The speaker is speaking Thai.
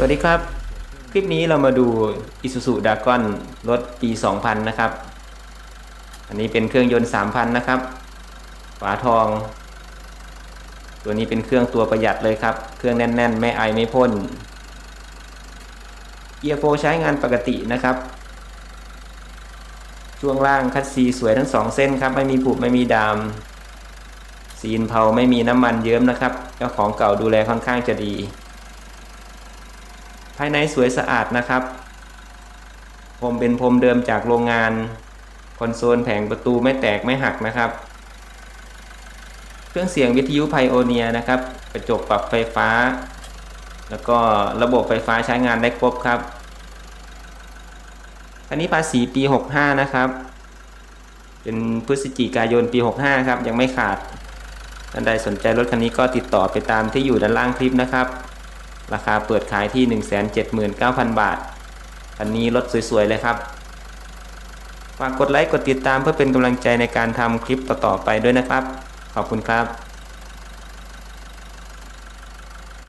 สวัสดีครับ คลิปนี้เรามาดู Isuzu d a g o n รถปี 2000 นะครับ อันนี้เป็นเครื่องยนต์ 3,000 นะครับ ฝาทอง ตัวนี้เป็นเครื่องตัวประหยัดเลยครับ เครื่องแน่น ๆ ไม่ไอไม่พ่น เกียร์โฟใช้งานปกตินะครับ ช่วงล่างคัดซีสวยทั้งสองเส้นครับ ไม่มีผุไม่มีดามซีนเผาไม่มีน้ำมันเยิ้มนะครับ เจ้าของเก่าดูแลค่อนข้างจะดี ภายในสวยสะอาดนะครับพรมเป็นพรมเดิมจากโรงงาน คอนโซลแผงประตูไม่แตกไม่หักนะครับ เครื่องเสียงวิทยุไพโอเนียนะครับ กระจกปรับไฟฟ้า แล้วก็ระบบไฟฟ้าใช้งานได้ครบครับคันนี้ภาษีปี 65 นะครับ เป็นพฤศจิกายนปี 65 ครับ ยังไม่ขาดท่านใดสนใจรถคันนี้ก็ติดต่อไปตามที่อยู่ด้านล่างคลิปนะครับ ราคาเปิดขายที่ 179,000 บาท อันนี้รถสวยๆ เลยครับ ฝากกดไลค์ กดติดตามเพื่อเป็นกำลังใจในการทำคลิปต่อๆไปด้วยนะครับ ขอบคุณครับ